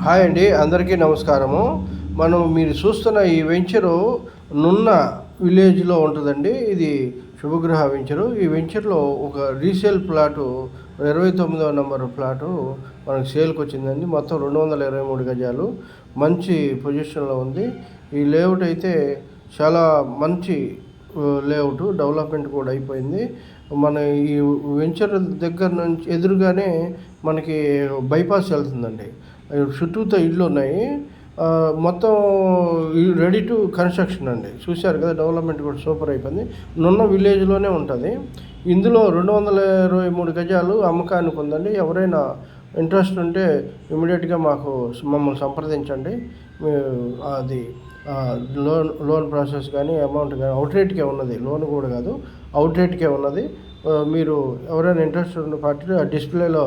Hi అండి అందరికీ నమస్కారము. మనం మీరు చూస్తున్న ఈ వెంచరు నున్న విలేజ్లో ఉంటుందండి. ఇది శుభగ్రహ వెంచరు. ఈ వెంచర్లో ఒక రీసేల్ ప్లాటు ఇరవై తొమ్మిదవ నెంబర్ ప్లాటు మనకు సేల్కి వచ్చిందండి. మొత్తం రెండు వందల ఇరవై మూడు గజాలు. మంచి పొజిషన్లో ఉంది. ఈ లేఅవుట్ అయితే చాలా మంచి లేఅవుట్ డెవలప్మెంట్ కూడా అయిపోయింది. మన ఈ వెంచర్ దగ్గర నుంచి ఎదురుగానే మనకి బైపాస్ వెళ్తుందండి. చుట్టూతో ఇళ్ళు ఉన్నాయి. మొత్తం రెడీ టు కన్స్ట్రక్షన్ అండి. చూశారు కదా డెవలప్మెంట్ కూడా సూపర్ అయిపోయింది. నున్న విలేజ్లోనే ఉంటుంది. ఇందులో రెండు వందల ఇరవై మూడు గజాలు అమ్మకానికి ఉందండి. ఎవరైనా ఇంట్రెస్ట్ ఉంటే ఇమీడియట్గా మాకు మమ్మల్ని సంప్రదించండి. అది లోన్ లోన్ ప్రాసెస్ కానీ అమౌంట్ కానీ అవుట్ రేట్కే ఉన్నది. లోన్ కూడా కాదు అవుట్ రేట్కే ఉన్నది. మీరు ఎవరైనా ఇంట్రెస్ట్ ఉన్న పార్టీ ఆ డిస్ప్లేలో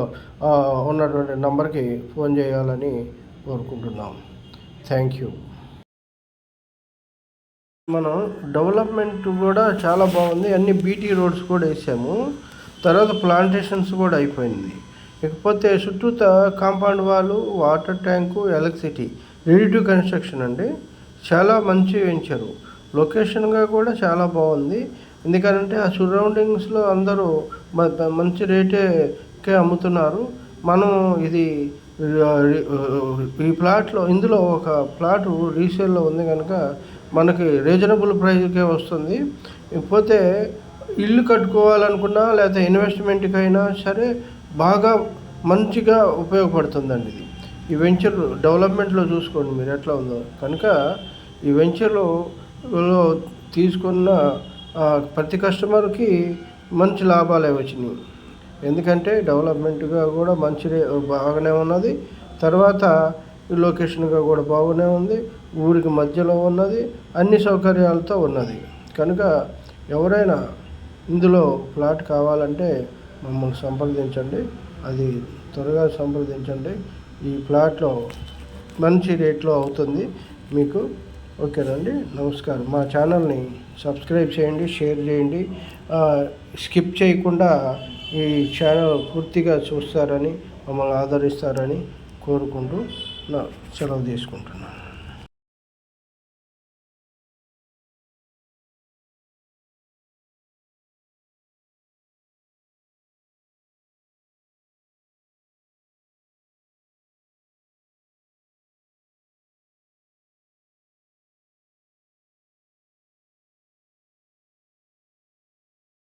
ఉన్నటువంటి నంబర్కి ఫోన్ చేయాలని కోరుకుంటున్నాం. థ్యాంక్ యూ మనం డెవలప్మెంట్ కూడా చాలా బాగుంది. అన్ని బీటీ రోడ్స్ కూడా వేసాము. తర్వాత ప్లాంటేషన్స్ కూడా అయిపోయింది. ఇకపోతే చుట్టూత కాంపౌండ్ వాళ్ళు water tank electricity ready to construction అండి. చాలా మంచి వెంచరు లొకేషన్గా కూడా చాలా బాగుంది. ఎందుకంటే ఆ సరౌండింగ్స్లో అందరూ మంచి రేటేకే అమ్ముతున్నారు. మనం ఇది ఈ ప్లాట్లో ఇందులో ఒక ప్లాట్ రీసేల్లో ఉంది కనుక మనకి రీజనబుల్ ప్రైస్కే వస్తుంది. ఇకపోతే ఇల్లు కట్టుకోవాలనుకున్నా లేకపోతే ఇన్వెస్ట్మెంట్కి అయినా సరే బాగా మంచిగా ఉపయోగపడుతుందండి ఇది. ఈ వెంచర్ డెవలప్మెంట్లో చూసుకోండి మీరు ఎట్లా ఉందో. కనుక ఈ వెంచర్లో తీసుకున్న ప్రతి కస్టమర్కి మంచి లాభాలే వచ్చినాయి. ఎందుకంటే డెవలప్మెంట్గా కూడా మంచి బాగానే ఉన్నది. తర్వాత ఈ లొకేషన్గా కూడా బాగానే ఉంది. ఊరికి మధ్యలో ఉన్నది. అన్ని సౌకర్యాలతో ఉన్నది. కనుక ఎవరైనా ఇందులో ప్లాట్ కావాలంటే మమ్మల్ని సంప్రదించండి. అది త్వరగా సంప్రదించండి. ఈ ప్లాట్లో మంచి రేట్లో అవుతుంది మీకు. ఓకేనండి నమస్కారం. మా ఛానల్ని సబ్స్క్రైబ్ చేయండి షేర్ చేయండి. స్కిప్ చేయకుండా ఈ ఛానల్ పూర్తిగా చూస్తారని మమ్మల్ని ఆదరిస్తారని కోరుకుంటూ నా సెలవు తీసుకుంటున్నాను.